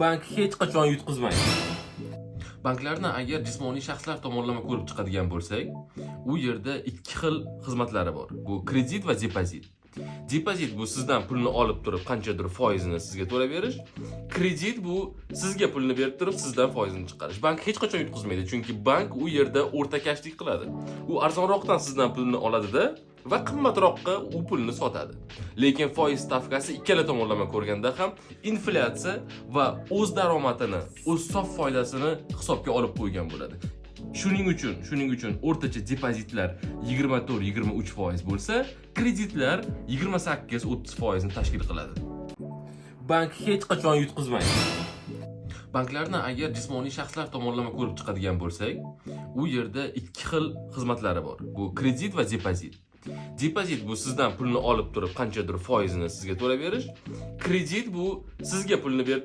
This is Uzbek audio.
bank hech qachon yutqizmaydi Banklarni agar jismoniy shaxslar tomonlama ko'rib chiqadigan bo'lsak, u yerda ikki xil xizmatlari bor. Bu kredit va depozit. Depozit bu sizdan pulni olib turib qanchadir foizini sizga to'lab berish. Kredit bu sizga pulni berib turib sizdan foizini chiqarish. Bank hech qachon yutqizmaydi, chunki bank u yerda o'rtakashlik qiladi. U arzonroqdan sizdan pulni oladida va qimmatroqqa u pulni sotadi. Lekin foiz stavkasi ikkala tomonlama ko'rganda ham inflyatsiya va o'z daromadini, o'z sof foydasini hisobga olib qo'ygan bo'ladi. Shuning uchun, shuning uchun o'rtacha depozitlar 24-23 foiz bo'lsa, kreditlar 28-30 foizni tashkil qiladi. bank hech qachon yutqizmaydi Banklarni agar jismoniy shaxslar tomonlama ko'rib chiqadigan bo'lsak, u yerda ikki xil xizmatlari bor. Bu kredit va depozit. Depozit bu sizdan pulni olib turib qanchadir foizini sizga to'lab berish. Kredit bu sizga pulni berib